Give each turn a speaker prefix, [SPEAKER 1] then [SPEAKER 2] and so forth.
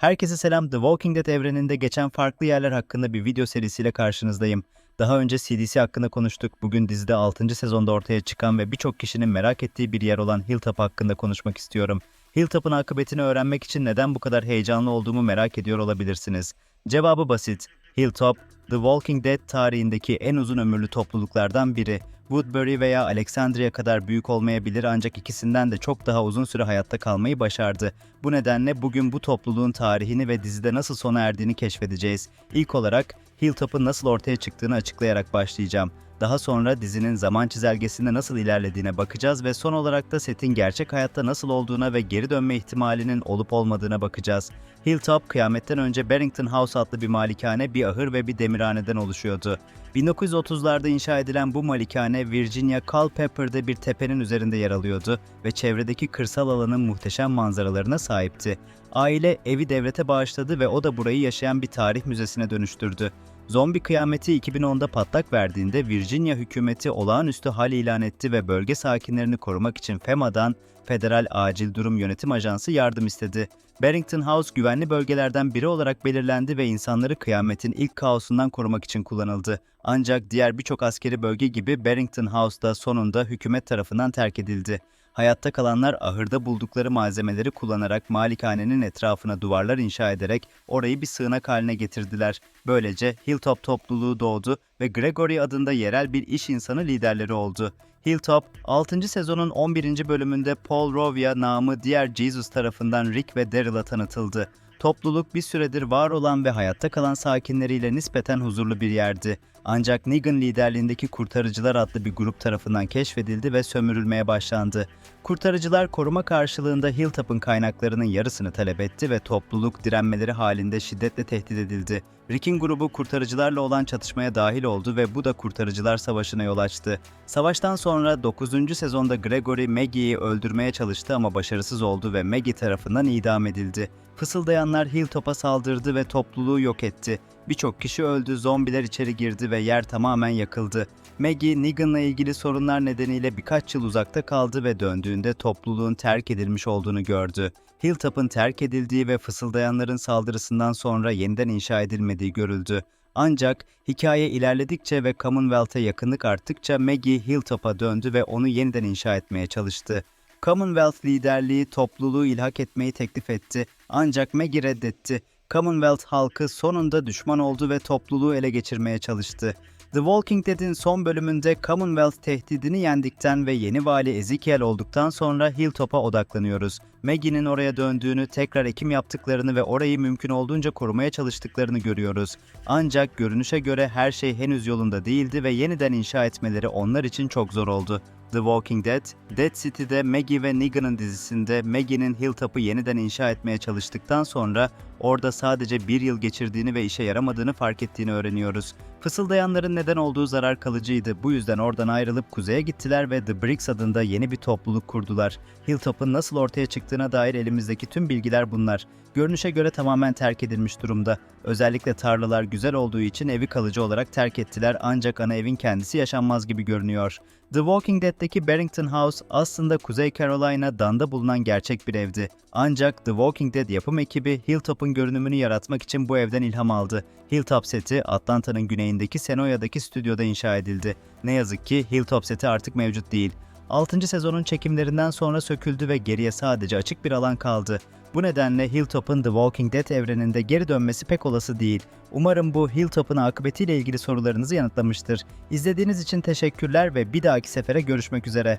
[SPEAKER 1] Herkese selam. The Walking Dead evreninde geçen farklı yerler hakkında bir video serisiyle karşınızdayım. Daha önce CDC hakkında konuştuk. Bugün dizide 6. sezonda ortaya çıkan ve birçok kişinin merak ettiği bir yer olan Hilltop hakkında konuşmak istiyorum. Hilltop'un akıbetini öğrenmek için neden bu kadar heyecanlı olduğumu merak ediyor olabilirsiniz. Cevabı basit. Hilltop, The Walking Dead tarihindeki en uzun ömürlü topluluklardan biri. Woodbury veya Alexandria kadar büyük olmayabilir ancak ikisinden de çok daha uzun süre hayatta kalmayı başardı. Bu nedenle bugün bu topluluğun tarihini ve dizide nasıl sona erdiğini keşfedeceğiz. İlk olarak Hilltop'un nasıl ortaya çıktığını açıklayarak başlayacağım. Daha sonra dizinin zaman çizelgesinde nasıl ilerlediğine bakacağız ve son olarak da setin gerçek hayatta nasıl olduğuna ve geri dönme ihtimalinin olup olmadığına bakacağız. Hilltop, kıyametten önce Barrington House adlı bir malikane, bir ahır ve bir demirhaneden oluşuyordu. 1930'larda inşa edilen bu malikane Virginia Culpeper'de bir tepenin üzerinde yer alıyordu ve çevredeki kırsal alanın muhteşem manzaralarına sahipti. Aile evi devlete bağışladı ve o da burayı yaşayan bir tarih müzesine dönüştürdü. Zombi kıyameti 2010'da patlak verdiğinde Virginia hükümeti olağanüstü hal ilan etti ve bölge sakinlerini korumak için FEMA'dan Federal Acil Durum Yönetim Ajansı yardım istedi. Barrington House güvenli bölgelerden biri olarak belirlendi ve insanları kıyametin ilk kaosundan korumak için kullanıldı. Ancak diğer birçok askeri bölge gibi Barrington House da sonunda hükümet tarafından terk edildi. Hayatta kalanlar ahırda buldukları malzemeleri kullanarak malikanenin etrafına duvarlar inşa ederek orayı bir sığınak haline getirdiler. Böylece Hilltop topluluğu doğdu ve Gregory adında yerel bir iş insanı liderleri oldu. Hilltop, 6. sezonun 11. bölümünde Paul Rovia namı diğer Jesus tarafından Rick ve Daryl'a tanıtıldı. Topluluk bir süredir var olan ve hayatta kalan sakinleriyle nispeten huzurlu bir yerdi. Ancak Negan liderliğindeki Kurtarıcılar adlı bir grup tarafından keşfedildi ve sömürülmeye başlandı. Kurtarıcılar koruma karşılığında Hilltop'un kaynaklarının yarısını talep etti ve topluluk direnmeleri halinde şiddetle tehdit edildi. Rick'in grubu kurtarıcılarla olan çatışmaya dahil oldu ve bu da Kurtarıcılar Savaşı'na yol açtı. Savaştan sonra 9. sezonda Gregory Maggie'yi öldürmeye çalıştı ama başarısız oldu ve Maggie tarafından idam edildi. Fısıldayanlar Hilltop'a saldırdı ve topluluğu yok etti. Birçok kişi öldü, zombiler içeri girdi ve yer tamamen yakıldı. Maggie, Negan'la ilgili sorunlar nedeniyle birkaç yıl uzakta kaldı ve döndüğünde topluluğun terk edilmiş olduğunu gördü. Hilltop'un terk edildiği ve fısıldayanların saldırısından sonra yeniden inşa edilmediği görüldü. Ancak hikaye ilerledikçe ve Commonwealth'e yakınlık arttıkça Maggie Hilltop'a döndü ve onu yeniden inşa etmeye çalıştı. Commonwealth liderliği topluluğu ilhak etmeyi teklif etti ancak Maggie reddetti. Commonwealth halkı sonunda düşman oldu ve topluluğu ele geçirmeye çalıştı. The Walking Dead'in son bölümünde Commonwealth tehdidini yendikten ve yeni vali Ezekiel olduktan sonra Hilltop'a odaklanıyoruz. Maggie'nin oraya döndüğünü, tekrar ekim yaptıklarını ve orayı mümkün olduğunca korumaya çalıştıklarını görüyoruz. Ancak görünüşe göre her şey henüz yolunda değildi ve yeniden inşa etmeleri onlar için çok zor oldu. The Walking Dead, Dead City'de Maggie ve Negan'ın dizisinde Maggie'nin Hilltop'u yeniden inşa etmeye çalıştıktan sonra orada sadece bir yıl geçirdiğini ve işe yaramadığını fark ettiğini öğreniyoruz. Fısıldayanların neden olduğu zarar kalıcıydı. Bu yüzden oradan ayrılıp kuzeye gittiler ve The Bricks adında yeni bir topluluk kurdular. Hilltop'un nasıl ortaya çıktığına dair elimizdeki tüm bilgiler bunlar. Görünüşe göre tamamen terk edilmiş durumda. Özellikle tarlalar güzel olduğu için evi kalıcı olarak terk ettiler ancak ana evin kendisi yaşanmaz gibi görünüyor. The Walking Dead'deki Barrington House aslında Kuzey Carolina, Dan'da bulunan gerçek bir evdi. Ancak The Walking Dead yapım ekibi Hilltop'un görünümünü yaratmak için bu evden ilham aldı. Hilltop seti Atlanta'nın güneyindeki Senoya'daki stüdyoda inşa edildi. Ne yazık ki Hilltop seti artık mevcut değil. 6. sezonun çekimlerinden sonra söküldü ve geriye sadece açık bir alan kaldı. Bu nedenle Hilltop'un The Walking Dead evreninde geri dönmesi pek olası değil. Umarım bu Hilltop'un akıbetiyle ilgili sorularınızı yanıtlamıştır. İzlediğiniz için teşekkürler ve bir dahaki sefere görüşmek üzere.